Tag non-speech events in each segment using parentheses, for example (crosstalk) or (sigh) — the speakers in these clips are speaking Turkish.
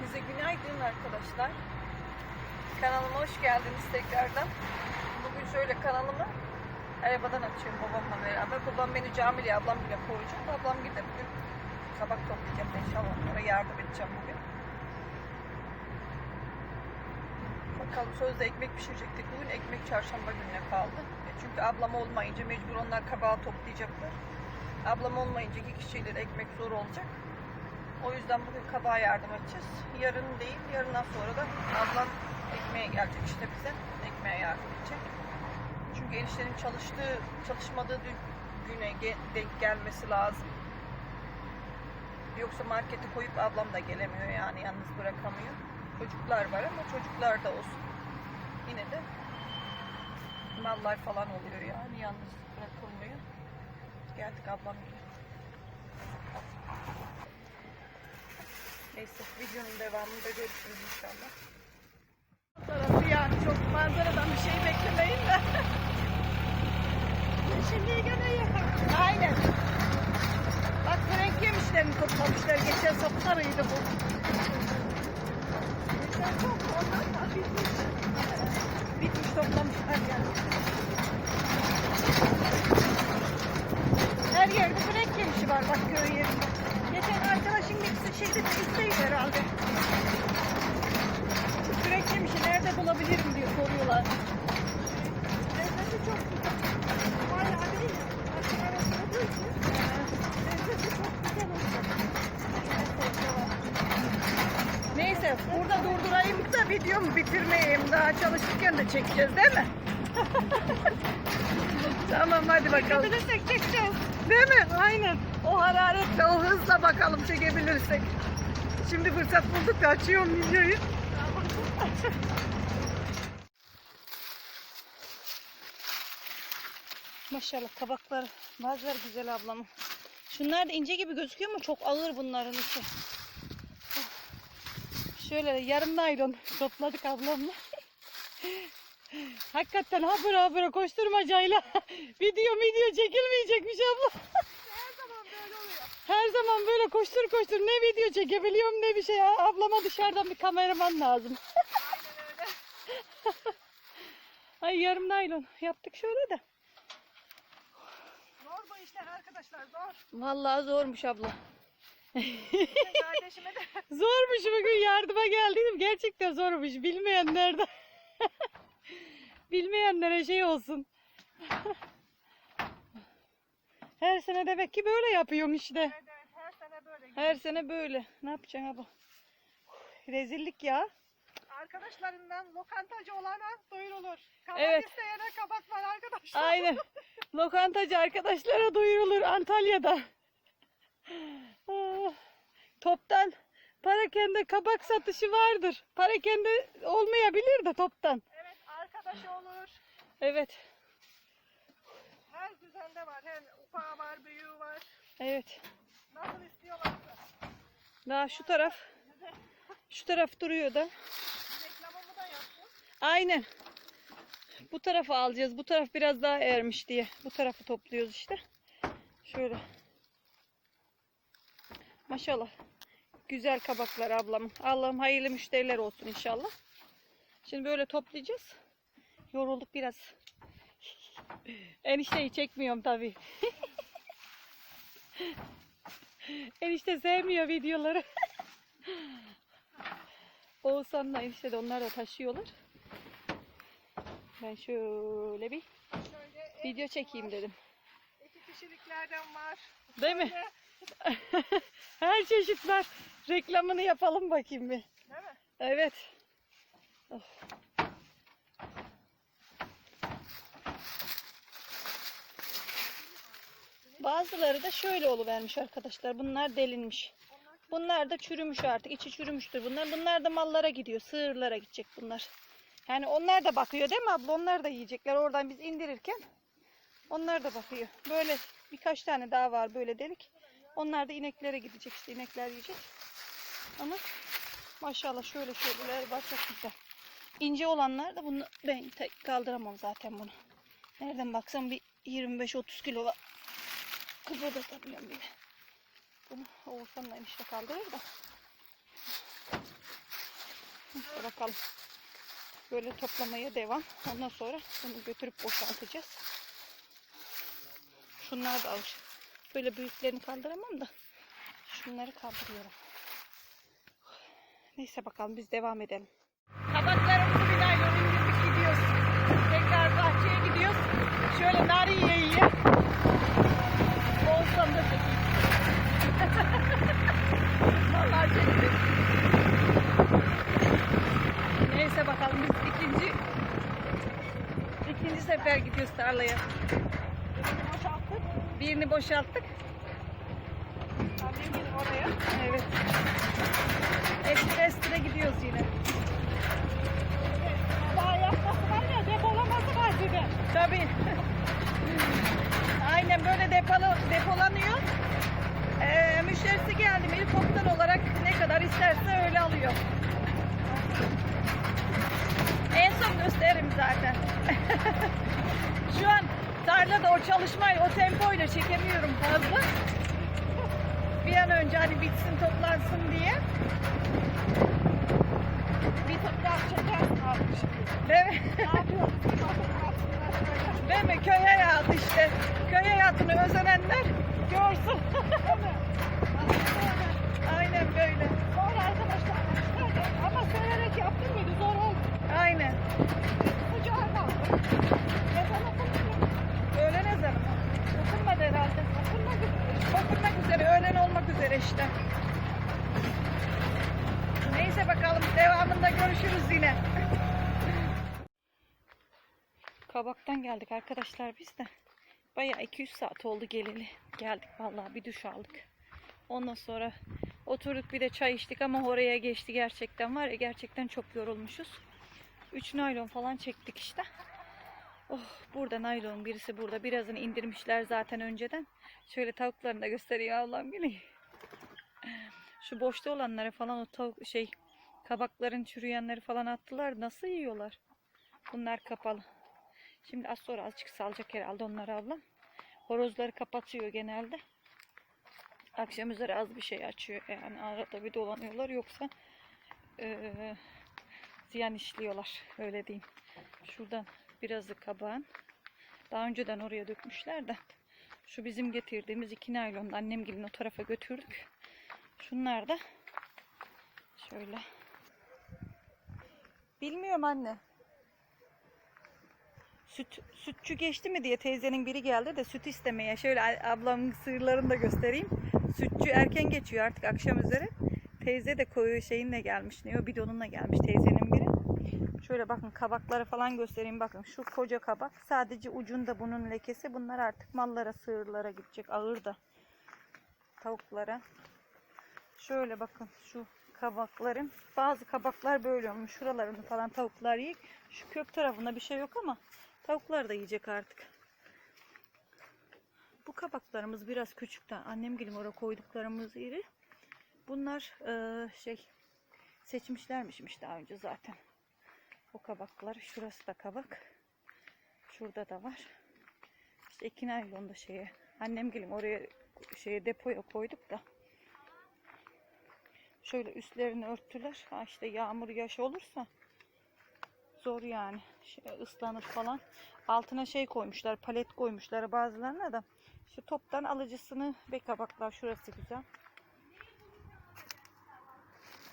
Hepinize günaydın arkadaşlar. Kanalıma hoş geldiniz tekrardan. Bugün şöyle kanalımı arabadan açıyorum babamla beraber. Babam beni camiye, ablam bile koyacak. Ablam gidip bugün kabak toplayacağım inşallah onlara yardım edeceğim bugün. Bakalım sözde ekmek pişirecektik. Bugün ekmek çarşamba gününe kaldı. E çünkü ablam olmayınca mecbur onlar kabağı toplayacaklar. Ablam olmayınca iki kişiyle ekmek zor olacak. O yüzden bugün kabağa yardım edeceğiz. Yarın değil, yarından sonra da ablam ekmeğe gelecek işte bize. Ekmeğe yardım edecek. Çünkü eniştenin çalıştığı, çalışmadığı güne denk gelmesi lazım. Yoksa markete koyup ablam da gelemiyor yani yalnız bırakamıyor. Çocuklar var ama çocuklar da olsun. Yine de mallar falan oluyor yani yalnız bırakılmıyor. Geldik ablam gibi. Neyse videonun devamında görüşürüz inşallah. Tarafı yani çok manzaradan bir şey beklemeyin de. (laughs) Şimdi gene yakar. Aynen. Bak frenk yemişlerini toplamışlar. Geçen sapsarıydı bu. Geçen çok ondan da bitmiş. Bitmiş toplamışlar yani. Her yerde frenk yemişi var bak köy yerinde. Geçen arkadaşın ikisi şeyde üstteydi herhalde. Kürek bulabilirim diyor soruyorlar. Lezzeti çok güzel. Hala değil. Açık arasında olduğu için. Lezzeti çok güzel olacak. Neyse burada durdurayım da videomu bitirmeyeyim. Daha çalışırken de çekeceğiz değil mi? (laughs) tamam hadi bakalım. Çekebilirsek çekeceğiz. Değil mi? Aynen. O hararetle, o hızla bakalım çekebilirsek. Şimdi fırsat bulduk da açıyorum videoyu. Maşallah kabaklar bazıları güzel ablamın. Şunlar da ince gibi gözüküyor ama çok ağır bunların içi. Şöyle yarım naylon topladık ablamla. (laughs) Hakikaten habire habire koşturmacayla (laughs) video video çekilmeyecekmiş abla. Her zaman böyle oluyor. Her zaman böyle koştur koştur ne video çekebiliyorum ne bir şey. Ablama dışarıdan bir kameraman lazım. Aynen öyle. (laughs) Ay yarım naylon yaptık şöyle de. İşler arkadaşlar zor. Vallahi zormuş abla. Kardeşime de (laughs) Zormuş bugün yardıma geldiydim. Gerçekten zormuş. Bilmeyenler de. (laughs) Bilmeyenlere şey olsun. (laughs) Her sene demek ki böyle yapıyorum işte. evet, evet, her sene böyle. Her sene böyle. Ne yapacaksın abla? Rezillik ya. Arkadaşlarından lokantacı olana duyurulur. Kabak Evet. isteyene kabak var arkadaşlar. Aynen. (laughs) Lokantacı arkadaşlara duyurulur Antalya'da. Ah, Toptan parakende kabak satışı vardır. Parakende olmayabilir de toptan. Evet arkadaşı olur. Evet. Her düzende var. Hem ufağı var, büyüğü var. Evet. Nasıl istiyorlarsa. Daha şu taraf şu taraf duruyor da. Aynen. Bu tarafı alacağız. Bu taraf biraz daha ermiş diye. Bu tarafı topluyoruz işte. Şöyle. Maşallah. Güzel kabaklar ablamın. Allah'ım hayırlı müşteriler olsun inşallah. Şimdi böyle toplayacağız. Yorulduk biraz. Enişteyi çekmiyorum tabii. (laughs) Enişte sevmiyor videoları. (laughs) Oğuzhan'la enişte de onlar da taşıyorlar. Ben şöyle bir Şöyle video çekeyim dedim. iki kişiliklerden var. Değil mi? (laughs) Her çeşit var. Reklamını yapalım bakayım bir. Değil mi? Evet. Bazıları da şöyle oluvermiş arkadaşlar. Bunlar delinmiş. Bunlar da çürümüş artık. İçi çürümüştür bunlar. Bunlar da mallara gidiyor. Sığırlara gidecek bunlar. Yani onlar da bakıyor değil mi abla? Onlar da yiyecekler. Oradan biz indirirken onlar da bakıyor. Böyle birkaç tane daha var böyle delik. Onlar da ineklere gidecek işte. inekler yiyecek. Ama maşallah şöyle şöyleler var çok güzel. İnce olanlar da bunu ben kaldıramam zaten bunu. Nereden baksam bir 25-30 kilo var. Kıpırdatamıyorum bile. Bunu Oğuzhan'la enişte kaldırır da. Bakalım. Böyle toplamaya devam. Ondan sonra bunu götürüp boşaltacağız. Şunlar da ağır. Böyle büyüklerini kaldıramam da şunları kaldırıyorum. Neyse bakalım biz devam edelim. Kabaklarımızı bir naylon indirdik gidiyoruz. Tekrar bahçeye gidiyoruz. Şöyle nar yiye yiye. Olsam da çekeyim. Vallahi çektim. Neyse bakalım biz ikinci ikinci sefer gidiyoruz tarlaya. Birini boşalttık. Birini boşalttık. Annem gelin oraya. Evet. Ekspres'te gidiyoruz yine. Daha yapması var ya depolaması var gibi. Tabii. Aynen böyle depolu, depolanıyor. Ee, müşterisi geldi mi toptan olarak ne kadar isterse öyle alıyor. En son gösteririm zaten. Şu an tarlada o çalışmayla, o tempoyla çekemiyorum fazla. Bir an önce hani bitsin toplansın diye. Bir toprak çekersin abi şimdi. Değil mi? Ne. (laughs) Değil? Köy hayatı işte. Köy hayatını özenenler görsün. (laughs) Aynen böyle. Zor arkadaşlar. Ama severek yaptın mıydı zor oldu. Aynen. İşte. Neyse bakalım devamında görüşürüz yine. Kabaktan geldik arkadaşlar biz de. Bayağı 200 saat oldu geleli. Geldik vallahi bir duş aldık. Ondan sonra oturduk bir de çay içtik ama oraya geçti gerçekten var ya gerçekten çok yorulmuşuz. 3 naylon falan çektik işte. Oh burada naylon birisi burada birazını indirmişler zaten önceden. Şöyle tavuklarını da göstereyim Allah'ım günü. Şu boşta olanları falan o tavuk şey kabakların çürüyenleri falan attılar. Nasıl yiyorlar? Bunlar kapalı. Şimdi az sonra azıcık salacak herhalde onları ablam. Horozları kapatıyor genelde. Akşam üzeri az bir şey açıyor. Yani arada bir dolanıyorlar. Yoksa eee, ziyan işliyorlar. Öyle diyeyim. Şuradan birazı kabağın. Daha önceden oraya dökmüşler de. Şu bizim getirdiğimiz iki naylonda annem gelin o tarafa götürdük. Şunlar da şöyle. Bilmiyorum anne. Süt, sütçü geçti mi diye teyzenin biri geldi de süt istemeye. Şöyle ablamın sığırlarını da göstereyim. Sütçü erken geçiyor artık akşam üzeri. Teyze de koyu şeyinle gelmiş. Ne o bidonunla gelmiş teyzenin biri. Şöyle bakın kabakları falan göstereyim. Bakın şu koca kabak. Sadece ucunda bunun lekesi. Bunlar artık mallara, sığırlara gidecek. Ağır da. Tavuklara. Şöyle bakın şu kabakların. Bazı kabaklar böyle olmuş. Şuralarını falan tavuklar yiyecek. Şu kök tarafında bir şey yok ama tavuklar da yiyecek artık. Bu kabaklarımız biraz küçük de annem gelin oraya koyduklarımız iri. Bunlar eee, şey seçmişlermişmiş daha önce zaten. O kabaklar. Şurası da kabak. Şurada da var. İşte iki naylon da şeye. Annem gelin oraya şeye depoya koyduk da. Şöyle üstlerini örttüler. Ha işte yağmur yaş olursa zor yani. Şey, ıslanır falan. Altına şey koymuşlar. Palet koymuşlar bazılarına da. Şu toptan alıcısını ve kabaklar. Şurası güzel.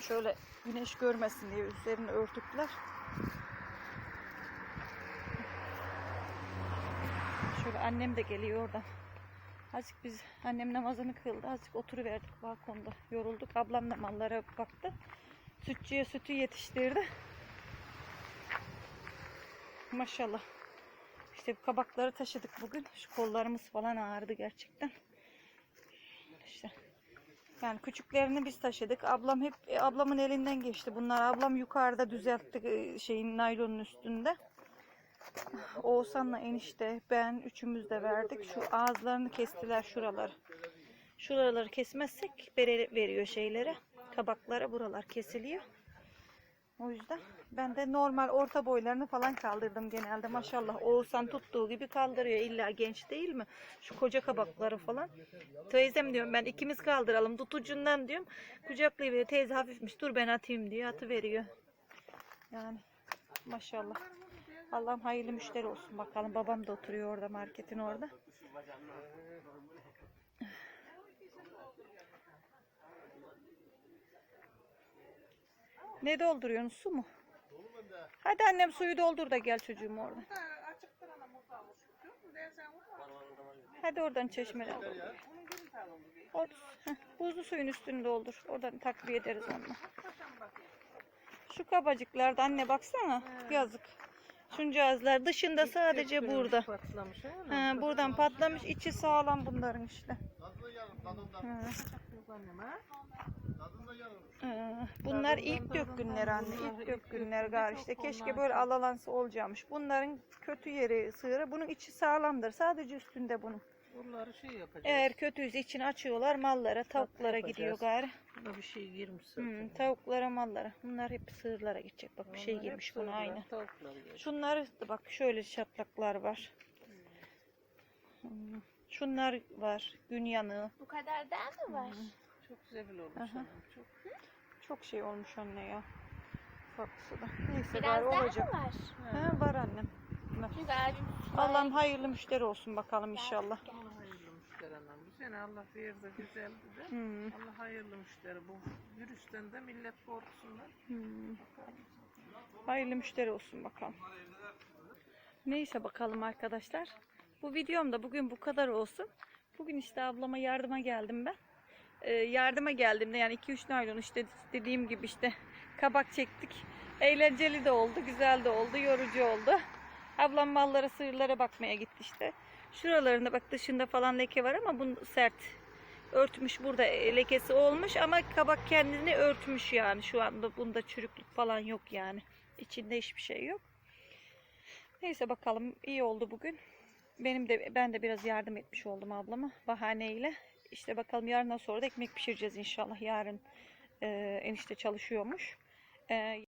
Şöyle güneş görmesin diye üstlerini örtüktüler. Şöyle annem de geliyor oradan. Azıcık biz annem namazını kıldı. Azıcık oturuverdik balkonda. Yorulduk. Ablam da mallara baktı. Sütçüye sütü yetiştirdi. Maşallah. İşte bu kabakları taşıdık bugün. Şu kollarımız falan ağrıdı gerçekten. İşte. Yani küçüklerini biz taşıdık. Ablam hep e, ablamın elinden geçti bunlar. Ablam yukarıda düzeltti e, şeyin naylonun üstünde. Oğuzhan'la enişte ben üçümüz de verdik. Şu ağızlarını kestiler şuraları. Şuraları kesmezsek bere veriyor şeylere. Kabaklara buralar kesiliyor. O yüzden ben de normal orta boylarını falan kaldırdım genelde. Maşallah Oğuzhan tuttuğu gibi kaldırıyor. İlla genç değil mi? Şu koca kabakları falan. Teyzem diyorum ben ikimiz kaldıralım. Tutucundan diyorum. Kucaklayıveriyor. Teyze hafifmiş dur ben atayım diyor. Atı veriyor. Yani maşallah. Allah'ım hayırlı müşteri olsun bakalım. Babam da oturuyor orada marketin orada. Ne dolduruyorsun? Su mu? Hadi annem suyu doldur da gel çocuğum orada. Hadi oradan çeşmeden doldur. O, heh, buzlu suyun üstünü doldur. Oradan takviye ederiz onunla. Şu kabacıklarda anne baksana. Yazık. Şuncağızlar dışında sadece burada. Patlamış ha. Buradan patlamış. içi sağlam bunların işte. Ha. Bunlar ilk dök günler anne. ilk dök günler gari işte. Keşke böyle alalansı olacakmış. Bunların kötü yeri sığırı. Bunun içi sağlamdır. Sadece üstünde bunun. Bunları şey yapacağız. Eğer kötüyse içini açıyorlar mallara, tavuklara gidiyor gari. Buna bir şey girmiş Hmm, tavuklara, mallara. Bunlar hep sığırlara gidecek. Bak bir şey girmiş buna aynı. Şunlar da bak şöyle çatlaklar var. Hmm, Şunlar var. Gün yanığı. Bu kadar daha mı var? Çok zebil olmuş. Aha. Çok. Çok şey olmuş anne ya. Ufaklısı da. Neyse Biraz gari daha olacak. mı var? Ha, var annem. Var. Allah'ım hayırlı müşteri olsun bakalım inşallah. Allah hayırlı müşteri anam. Bu sene Allah verdi güzeldi de. Hmm, Allah hayırlı müşteri. Bu virüsten de millet korkusundan. hmm. Hayırlı müşteri olsun bakalım. Neyse bakalım arkadaşlar. Bu videom da bugün bu kadar olsun. Bugün işte ablama yardıma geldim ben. Ee, yardıma geldiğimde yani 2-3 naylon işte dediğim gibi işte kabak çektik. Eğlenceli de oldu, güzel de oldu, yorucu oldu. Ablam mallara, sığırlara bakmaya gitti işte. Şuralarında bak dışında falan leke var ama bu sert. Örtmüş burada e, lekesi olmuş ama kabak kendini örtmüş yani. Şu anda bunda çürüklük falan yok yani. İçinde hiçbir şey yok. Neyse bakalım iyi oldu bugün. Benim de ben de biraz yardım etmiş oldum ablama bahaneyle. İşte bakalım yarından sonra da ekmek pişireceğiz inşallah. Yarın e, enişte çalışıyormuş. E,